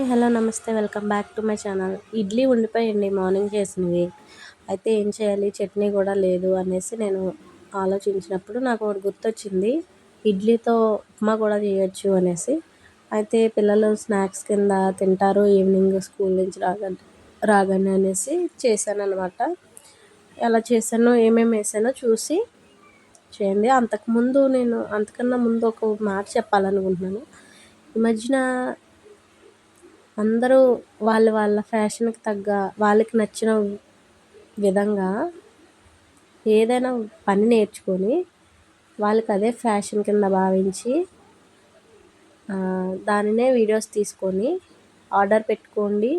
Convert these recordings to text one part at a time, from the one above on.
Hi hello నమస్తే welcome back to my channel. Idli ఉండిపోయండి morning చేసినవి. అయితే ఏం చేయాలి? చట్నీ కూడా లేదు అనేసి నేను ఆలోచించినప్పుడు నాకు ఒకటి గుర్తొచ్చింది. ఇడ్లీతో ఉప్మా కూడా చేయొచ్చు అనేసి. అయితే పిల్లలు స్నాక్స్ కింద తింటారు ఈవినింగ్ స్కూల్ నుంచి రాగానే రాగానే అనేసి చేశాను అనమాట ఎలా చేశానో ఏమేమి వేసానో చూసి చేయండి. అంతకుముందు నేను అంతకన్నా ముందు ఒక మాట చెప్పాలనుకుంటున్నాను. ఈ మధ్యన అందరూ వాళ్ళ వాళ్ళ ఫ్యాషన్కి తగ్గ వాళ్ళకి నచ్చిన విధంగా ఏదైనా పని నేర్చుకొని వాళ్ళకి అదే ఫ్యాషన్ కింద భావించి దానినే వీడియోస్ తీసుకొని ఆర్డర్ పెట్టుకోండి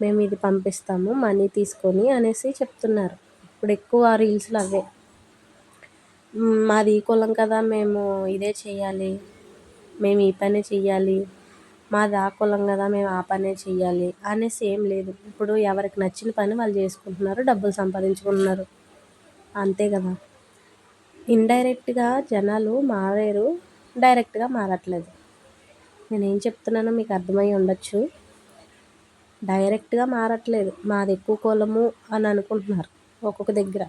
మేము ఇది పంపిస్తాము మనీ తీసుకొని అనేసి చెప్తున్నారు. ఇప్పుడు ఎక్కువ రీల్స్లో అవే. మాది ఈ కులం కదా మేము ఇదే చేయాలి మేము ఈ పని చెయ్యాలి మాది ఆ కులం కదా మేము ఆ పనే చెయ్యాలి అనేసి ఏం లేదు. ఇప్పుడు ఎవరికి నచ్చిన పని వాళ్ళు చేసుకుంటున్నారు డబ్బులు సంపాదించుకుంటున్నారు. అంతే కదా. ఇండైరెక్ట్గా జనాలు మారారు డైరెక్ట్గా మారట్లేదు. నేను ఏం చెప్తున్నానో మీకు అర్థమై ఉండొచ్చు. డైరెక్ట్గా మారట్లేదు. మాది ఎక్కువ కులము అని అనుకుంటున్నారు ఒక్కొక్క దగ్గర.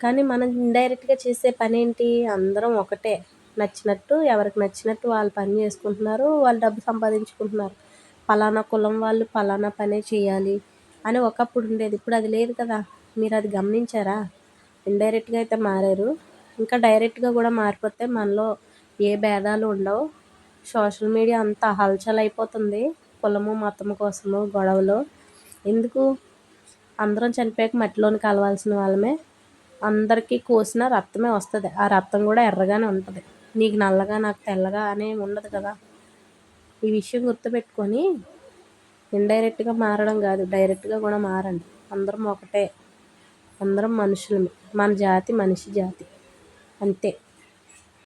కానీ మనం ఇండైరెక్ట్గా చేసే పని ఏంటి అందరం ఒకటే. నచ్చినట్టు ఎవరికి నచ్చినట్టు వాళ్ళు పని చేసుకుంటున్నారు వాళ్ళు డబ్బు సంపాదించుకుంటున్నారు. పలానా కులం వాళ్ళు పలానా పనే చేయాలి అని ఒకప్పుడు ఉండేది. ఇప్పుడు అది లేదు కదా. మీరు అది గమనించారా? ఇండైరెక్ట్గా అయితే మారారు. ఇంకా డైరెక్ట్గా కూడా మారిపోతే మనలో ఏ భేదాలు ఉండవు. సోషల్ మీడియా అంతా హల్చల్ అయిపోతుంది కులము మతము కోసము గొడవలు. ఎందుకు? అందరం చనిపోయాక మట్టిలోని కలవాల్సిన వాళ్ళమే. అందరికీ కోసిన రక్తమే వస్తుంది. ఆ రక్తం కూడా ఎర్రగానే ఉంటుంది. నీకు నల్లగా నాకు తెల్లగా అనే ఉండదు కదా. ఈ విషయం గుర్తుపెట్టుకొని ఇండైరెక్ట్గా మారడం కాదు డైరెక్ట్గా కూడా మారండి. అందరం ఒకటే. అందరం మనుషులమే. మన జాతి మనిషి జాతి. అంతే.